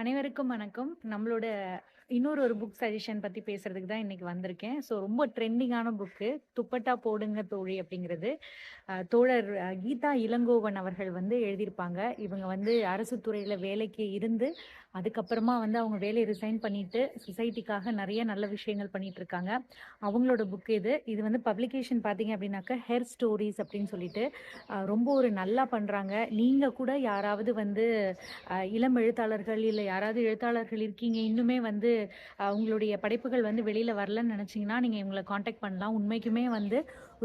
அனைவருக்கும் வணக்கம். நம்மளோட இன்னொரு ஒரு புக் சஜஷன் பத்தி பேசுறதுக்கு தான் இன்னைக்கு வந்திருக்கேன். ஸோ ரொம்ப ட்ரெண்டிங்கான புக்கு "துப்பட்டா போடுங்க தோழி" அப்படிங்கிறது. தோழர் கீதா இளங்கோவன் அவர்கள் வந்து எழுதியிருப்பாங்க. இவங்க வந்து அரசு துறையில வேலைக்கு இருந்து, அதுக்கப்புறமா வந்து அவங்க வேலையை ரிசைன் பண்ணிட்டு, சொசைட்டிக்காக நிறைய நல்ல விஷயங்கள் பண்ணிட்டு இருக்காங்க. அவங்களோட புக் இது. இது வந்து பப்ளிகேஷன் பார்த்தீங்க அப்படின்னாக்க, ஹெர் ஸ்டோரிஸ் அப்படின்னு சொல்லிட்டு, ரொம்ப ஒரு நல்லா பண்ணுறாங்க நீங்கள் கூட யாராவது வந்து இளம் எழுத்தாளர்கள், இல்லை யாராவது எழுத்தாளர்கள் இருக்கீங்க, இன்னுமே வந்து உங்களுடைய படைப்புகள் வந்து வெளியில் வரலன்னு நினச்சிங்கன்னா நீங்க இவங்களை காண்டாக்ட் பண்ணலாம். உண்மைக்குமே வந்து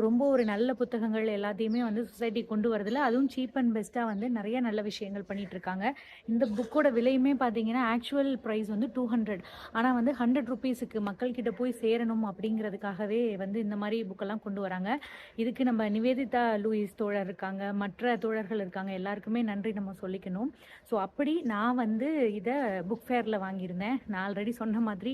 ரொம்ப ஒரு நல்ல புத்தகங்கள் எல்லாத்தையுமே வந்து சொசைட்டிக்கு கொண்டு வரதுல, அதுவும் சீப் அண்ட் பெஸ்ட்டாக வந்து நிறைய நல்ல விஷயங்கள் பண்ணிட்டு இருக்காங்க. இந்த புக்கோட விலையுமே பார்த்தீங்கன்னா, ஆக்சுவல் ப்ரைஸ் வந்து டூ ஹண்ட்ரட் ஆனால் வந்து ₹100க்கு மக்கள் கிட்ட போய் சேரணும் அப்படிங்கிறதுக்காகவே வந்து இந்த மாதிரி புக்கெல்லாம் கொண்டு வராங்க. இதுக்கு நம்ம நிவேதிதா லூயிஸ் தோழர் இருக்காங்க, மற்ற தோழர்கள் இருக்காங்க. எல்லாருக்குமே நன்றி நம்ம சொல்லிக்கணும். ஸோ அப்படி நான் வந்து இதை புக் ஃபேரில் வாங்கியிருந்தேன். நான் ஆல்ரெடி சொன்ன மாதிரி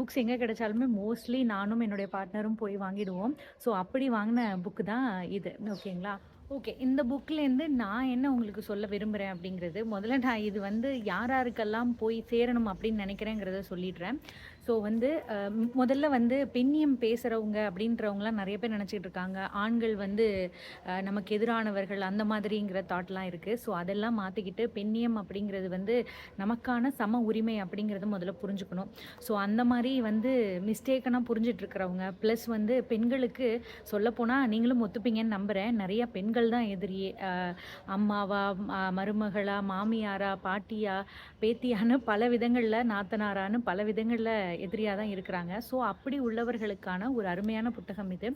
புக்ஸ் எங்கே கிடைச்சாலுமே மோஸ்ட்லி நானும் என்னுடைய பார்ட்னரும் போய் வாங்கிடுவோம். ஸோ அப்படி வாங்கின புக்கு தான் இது. ஓகேங்களா? ஓகே. இந்த புக்லேருந்து நான் என்ன உங்களுக்கு சொல்ல விரும்புகிறேன் அப்படிங்கிறது, முதல்ல நான் இது வந்து யார் யாருக்கெல்லாம் போய் சேரணும் அப்படின்னு நினைக்கிறேங்கிறத சொல்லிடுறேன். ஸோ வந்து முதல்ல வந்து பெண்ணியம் பேசுகிறவங்க அப்படின்றவங்களாம் நிறைய பேர் நெனச்சுக்கிட்டு இருக்காங்க. ஆண்கள் வந்து நமக்கு எதிரானவர்கள் அந்த மாதிரிங்கிற தாட்லாம் இருக்குது ஸோ அதெல்லாம் மாற்றிக்கிட்டு பெண்ணியம் அப்படிங்கிறது வந்து நமக்கான சம உரிமை அப்படிங்கிறத முதல்ல புரிஞ்சுக்கணும். ஸோ அந்த மாதிரி வந்து மிஸ்டேக்கெல்லாம் புரிஞ்சிட்ருக்கிறவங்க ப்ளஸ் வந்து பெண்களுக்கு சொல்லப்போனால் நீங்களும் ஒத்துப்பீங்கன்னு நம்புகிறேன் நிறைய பெண்கள் தான் எதிரியே. அம்மாவா, மருமகளா, மாமியாரா, பாட்டியா, பேத்தியான்னு பல விதங்களில் நாத்தனாரான்னு பல விதங்களில் எதிரியாக தான் இருக்கிறாங்க. ஸோ அப்படி உள்ளவர்களுக்கான ஒரு அருமையான புத்தகம் இது.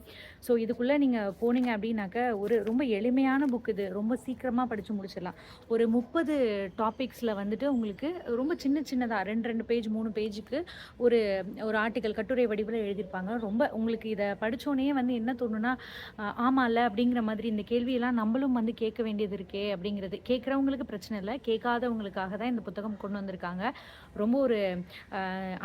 ஸோ இதுக்குள்ளே நீங்கள் போனீங்க அப்படின்னாக்க, ஒரு ரொம்ப எளிமையான புக் இது. ரொம்ப சீக்கிரமாக படித்து முடிச்சிடலாம். ஒரு முப்பது டாபிக்ஸில் வந்துட்டு உங்களுக்கு ரொம்ப சின்ன சின்னதாக ரெண்டு ரெண்டு பேஜ், மூணு பேஜுக்கு ஒரு ஒரு ஆர்டிக்கல் கட்டுரை வடிவில் எழுதியிருப்பாங்க. ரொம்ப உங்களுக்கு இதை படிச்சோனயே வந்து என்ன தோணுன்னா ஆமா இல்லை அப்படிங்கிற மாதிரி இந்த கேள்வியெல்லாம் நம்மளும் வந்து கேட்க வேண்டியது இருக்கே அப்படிங்கிறது. கேட்குறவங்களுக்கு பிரச்சனை இல்லை கேட்காதவங்களுக்காக தான் இந்த புத்தகம் கொண்டு வந்திருக்காங்க. ரொம்ப ஒரு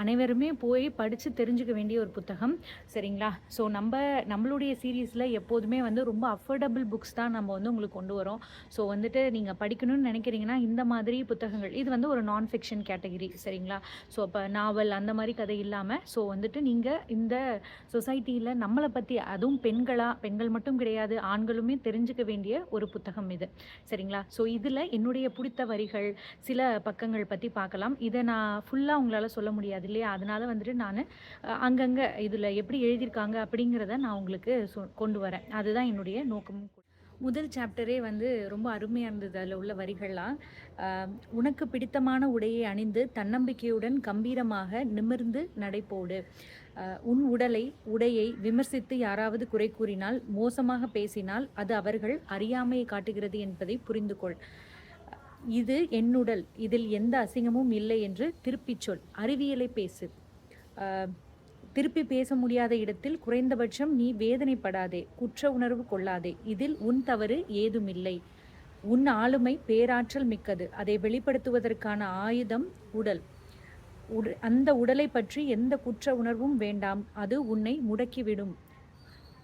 அனைவருமே எல்லாருமே போய் படித்து தெரிஞ்சுக்க வேண்டிய ஒரு புத்தகம். சரிங்களா? ஸோ நம்ம நம்மளுடைய சீரீஸில் எப்போதுமே வந்து ரொம்ப அஃபோர்டபுள் புக்ஸ் தான் நம்ம வந்து உங்களுக்கு கொண்டு வரோம். ஸோ வந்துட்டு நீங்கள் படிக்கணும்னு நினைக்கிறீங்கன்னா இந்த மாதிரி புத்தகங்கள் இது வந்து ஒரு நான் ஃபிக்ஷன் கேட்டகரி சரிங்களா? ஸோ இப்போ நாவல் அந்த மாதிரி கதை இல்லாமல் ஸோ வந்துட்டு நீங்கள் இந்த சொசைட்டியில் நம்மளை பற்றி அதுவும் பெண்களாக பெண்கள் மட்டும் கிடையாது, ஆண்களுமே தெரிஞ்சுக்க வேண்டிய ஒரு புத்தகம் இது. சரிங்களா? ஸோ இதில் என்னுடைய பிடித்த வரிகள், சில பக்கங்கள் பற்றி பார்க்கலாம். இதை நான் ஃபுல்லாக உங்களால் சொல்ல முடியாது இல்லையா? அதனால் வந்துட்டு நான் அங்கங்கே இதில் எப்படி எழுதியிருக்காங்க அப்படிங்கிறத நான் உங்களுக்கு சொ கொண்டு வரேன். அதுதான் என்னுடைய நோக்கமும் முதல் சாப்டரே வந்து ரொம்ப அருமையாக இருந்தது. அதில் உள்ள வரிகள்லாம். "உனக்கு பிடித்தமான உடையை அணிந்து தன்னம்பிக்கையுடன் கம்பீரமாக நிமிர்ந்து நடை போடு. உன் உடலை, உடையை விமர்சித்து யாராவது குறை கூறினால், மோசமாக பேசினால், அது அவர்கள் அறியாமையை காட்டுகிறது என்பதை புரிந்து கொள். இது என்னுடல். இதில் எந்த அசிங்கமும் இல்லை என்று திருப்பிச் சொல். அறிவியலை பேசு. திருப்பி பேச முடியாத இடத்தில் குறைந்தபட்சம் நீ வேதனைப்படாதே. குற்ற உணர்வு கொள்ளாதே. இதில் உன் தவறு ஏதுமில்லை. உன் ஆளுமை பேராற்றல் மிக்கது. அதை வெளிப்படுத்துவதற்கான ஆயுதம் உடல். அந்த உடலைப் பற்றி எந்த குற்ற உணர்வும் வேண்டாம். அது உன்னை முடக்கிவிடும்.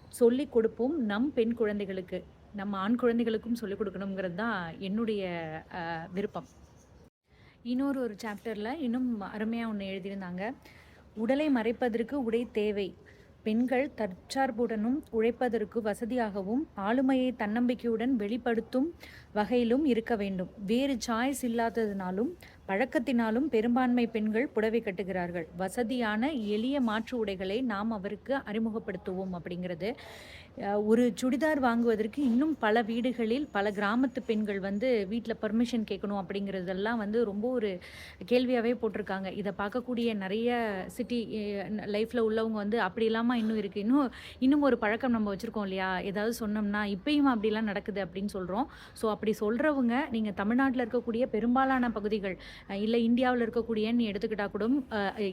சொல்லிக் கொடுப்போம் நம் பெண் குழந்தைகளுக்கு. நம்ம ஆண் குழந்தைகளுக்கும் சொல்லிக் கொடுக்கணுங்கிறது தான் என்னுடைய விருப்பம்." இன்னொரு ஒரு சாப்டரில் இன்னும் அருமையாக ஒன்று எழுதியிருந்தாங்க. "உடலை மறைப்பதற்கு உடை தேவை. பெண்கள் தற்சார்புடனும், உழைப்பதற்கு வசதியாகவும், ஆளுமையை தன்னம்பிக்கையுடன் வெளிப்படுத்தும் வகையிலும் இருக்க வேண்டும். வேறு சாய்ஸ் இல்லாததினாலும், பழக்கத்தினாலும் பெரும்பான்மை பெண்கள் புடவை கட்டுகிறார்கள். வசதியான, எளிய மாற்று உடைகளை நாம் அவருக்கு அறிமுகப்படுத்துவோம்." அப்படிங்கிறது. ஒரு சுடிதார் வாங்குவதற்கு இன்னும் பல வீடுகளில், பல கிராமத்து பெண்கள் வந்து வீட்டில் பர்மிஷன் கேட்கணும் அப்படிங்கிறதெல்லாம் வந்து ரொம்ப ஒரு கேள்வியாகவே போட்டிருக்காங்க. இதை பார்க்கக்கூடிய நிறைய சிட்டி லைஃப்பில் உள்ளவங்க வந்து, அப்படி இல்லாமல் இன்னும் இருக்குது இன்னும் இன்னும் ஒரு பழக்கம் நம்ம வச்சுருக்கோம் இல்லையா? ஏதாவது சொன்னோம்னா, "இப்பயும் அப்படிலாம் நடக்குது" அப்படின்னு சொல்கிறோம் ஸோ அப்படி சொல்கிறவங்க நீங்கள் தமிழ்நாட்டில் இருக்கக்கூடிய பெரும்பாலான பகுதிகள், இல்லை இந்தியாவில் இருக்கக்கூடியன்னு எடுத்துக்கிட்டால் கூட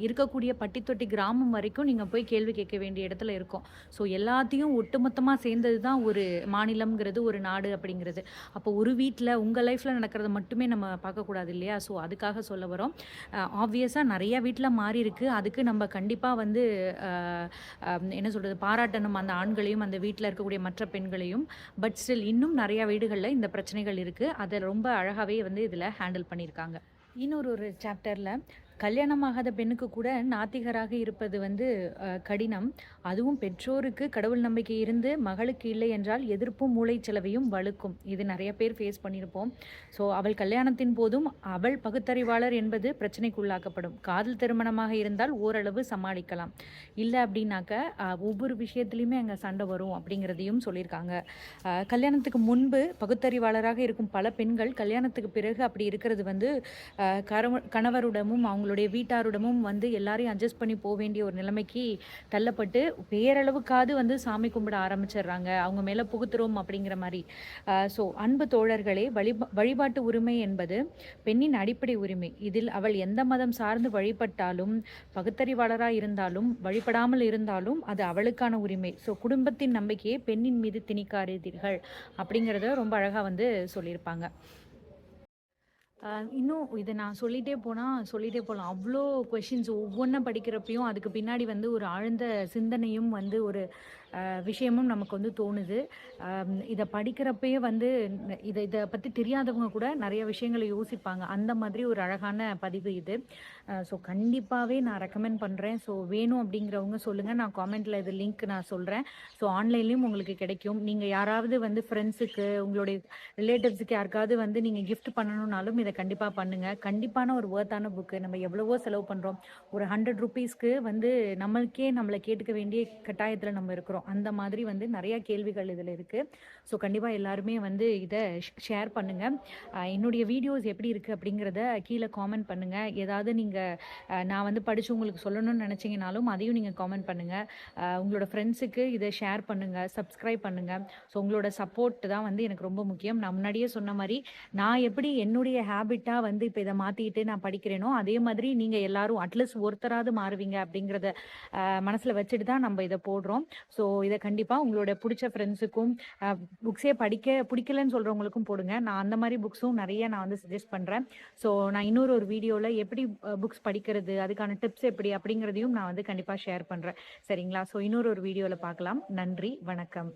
இருக்கக்கூடிய பட்டித்தொட்டி கிராமம் வரைக்கும் நீங்கள் போய் கேள்வி கேட்க வேண்டிய இடத்துல இருக்கும் ஸோ எல்லாத்தையும் ஒட்டுமொத்தமாக சேர்ந்தது தான் ஒரு மாநிலம்ங்கிறது, ஒரு நாடு அப்படிங்கிறது. அப்போ ஒரு வீட்டில் உங்கள் லைஃப்பில் நடக்கிறத மட்டுமே நம்ம பார்க்கக்கூடாது இல்லையா? ஸோ அதுக்காக சொல்ல வரோம். ஆப்வியஸாக நிறைய வீட்டில் மாறி மாறியிருக்கு. அதுக்கு நம்ம கண்டிப்பாக வந்து என்ன சொல்கிறது பாராட்டணும் அந்த ஆண்களையும், அந்த வீட்டில் இருக்கக்கூடிய மற்ற பெண்களையும். பட் ஸ்டில் இன்னும் நிறையா வீடுகளில் இந்த பிரச்சனைகள் இருக்குது அதை ரொம்ப அழகாகவே வந்து இதில் ஹேண்டில் பண்ணியிருக்காங்க. இன்னொரு ஒரு சாப்டரில் கல்யாணமாகாத பெண்ணுக்கு கூட நாத்திகராக இருப்பது வந்து கடினம். அதுவும் பெற்றோருக்கு கடவுள் நம்பிக்கை இருந்து மகளுக்கு இல்லை என்றால் எதிர்ப்பும் மூளைச்செலவையும் வலுக்கும் இது நிறைய பேர் ஃபேஸ் பண்ணியிருப்போம் ஸோ அவள் கல்யாணத்தின் போதும் அவள் பகுத்தறிவாளர் என்பது பிரச்சனைக்குள்ளாக்கப்படும். காதல் திருமணமாக இருந்தால் ஓரளவு சமாளிக்கலாம். இல்லை அப்படின்னாக்க ஒவ்வொரு விஷயத்துலையுமே அங்கே சண்டை வரும் அப்படிங்கிறதையும் சொல்லியிருக்காங்க. கல்யாணத்துக்கு முன்பு பகுத்தறிவாளராக இருக்கும் பல பெண்கள் கல்யாணத்துக்கு பிறகு அப்படி இருக்கிறது வந்து கணவருடமும் அவங்க அவங்களுடைய வீட்டாருடமும் வந்து எல்லாரையும் அட்ஜஸ்ட் பண்ணி போக வேண்டிய ஒரு நிலைமைக்கு தள்ளப்பட்டு பேரளவுக்காவது வந்து சாமி கும்பிட ஆரம்பிச்சிடுறாங்க. அவங்க மேலே புகுத்துறோம் அப்படிங்கிற மாதிரி. ஸோ அன்பு தோழர்களே வழி வழிபாட்டு உரிமை என்பது பெண்ணின் அடிப்படை உரிமை. இதில் அவள் எந்த மதம் சார்ந்து வழிபட்டாலும் பகுத்தறிவாளராக இருந்தாலும் வழிபடாமல் இருந்தாலும் அது அவளுக்கான உரிமை. ஸோ குடும்பத்தின் நம்பிக்கையை பெண்ணின் மீது திணிக்காதீர்கள் அப்படிங்கிறத ரொம்ப அழகாக வந்து சொல்லியிருப்பாங்க. இன்னும் இதை நான் சொல்லிட்டே போனால் சொல்லிட்டே போகலாம் அவ்வளோ கொஷின்ஸ் ஒவ்வொன்றும் படிக்கிறப்பையும் அதுக்கு பின்னாடி வந்து ஒரு ஆழ்ந்த சிந்தனையும் வந்து ஒரு விஷயமும் நமக்கு வந்து தோணுது. இதை படிக்கிறப்பயே வந்து இதை இதை பற்றி தெரியாதவங்க கூட நிறைய விஷயங்களை யோசிப்பாங்க. அந்த மாதிரி ஒரு அழகான பதிவு இது. ஸோ கண்டிப்பாகவே நான் ரெக்கமெண்ட் பண்ணுறேன் ஸோ வேணும் அப்படிங்கிறவங்க சொல்லுங்கள் நான் காமெண்ட்டில் இது லிங்க் நான் சொல்கிறேன் ஸோ ஆன்லைன்லேயும் உங்களுக்கு கிடைக்கும். நீங்கள் யாராவது வந்து ஃப்ரெண்ட்ஸுக்கு உங்களுடைய ரிலேட்டிவ்ஸுக்கு யாருக்காவது வந்து நீங்கள் கிஃப்ட் பண்ணணும்னாலும் இதை கண்டிப்பாக பண்ணுங்கள் கண்டிப்பான ஒரு ஒர்த்தான புக்கு நம்ம எவ்வளவோ செலவு பண்ணுறோம் ஒரு ஹண்ட்ரட் ருபீஸ்க்கு வந்து நம்மளுக்கே நம்மளை கேட்டுக்க வேண்டிய கட்டாயத்தில் நம்ம இருக்கிறோம். அந்த மாதிரி வந்து நிறையா கேள்விகள் இதில் இருக்குது ஸோ கண்டிப்பாக எல்லாருமே வந்து இதை ஷேர் பண்ணுங்கள் என்னுடைய வீடியோஸ் எப்படி இருக்குது அப்படிங்கிறத கீழே காமெண்ட் பண்ணுங்கள் ஏதாவது நீங்கள் நான் வந்து படித்து உங்களுக்கு சொல்லணும்னு நினச்சிங்கனாலும் அதையும் நீங்கள் காமெண்ட் பண்ணுங்கள் உங்களோட ஃப்ரெண்ட்ஸுக்கு இதை ஷேர் பண்ணுங்கள் சப்ஸ்கிரைப் பண்ணுங்கள் ஸோ உங்களோட சப்போர்ட் தான் வந்து எனக்கு ரொம்ப முக்கியம். நான் முன்னாடியே சொன்ன மாதிரி நான் எப்படி என்னுடைய ஹேபிட்டாக வந்து இப்போ இதை மாற்றிக்கிட்டு நான் படிக்கிறேனோ அதே மாதிரி நீங்கள் எல்லாரும் அட்லீஸ்ட் ஒருத்தராவது மாறுவீங்க அப்படிங்கிறத மனசில் வச்சுட்டு தான் நம்ம இதை போடுறோம். ஸோ இதை கண்டிப்பாக உங்களோட பிடிச்ச ஃப்ரெண்ட்ஸுக்கும் புக்ஸே படிக்க பிடிக்கலன்னு சொல்கிறவங்களுக்கும் போடுங்க. நான் அந்த மாதிரி புக்ஸும் நிறைய நான் வந்து சஜஸ்ட் பண்ணுறேன் ஸோ நான் இன்னொரு ஒரு வீடியோவில் எப்படி புக்ஸ் படிக்கிறது அதுக்கான டிப்ஸ் எப்படி அப்படிங்கிறதையும் நான் வந்து கண்டிப்பாக ஷேர் பண்ணுறேன் சரிங்களா? ஸோ இன்னொரு ஒரு வீடியோவில் பார்க்கலாம். நன்றி வணக்கம்.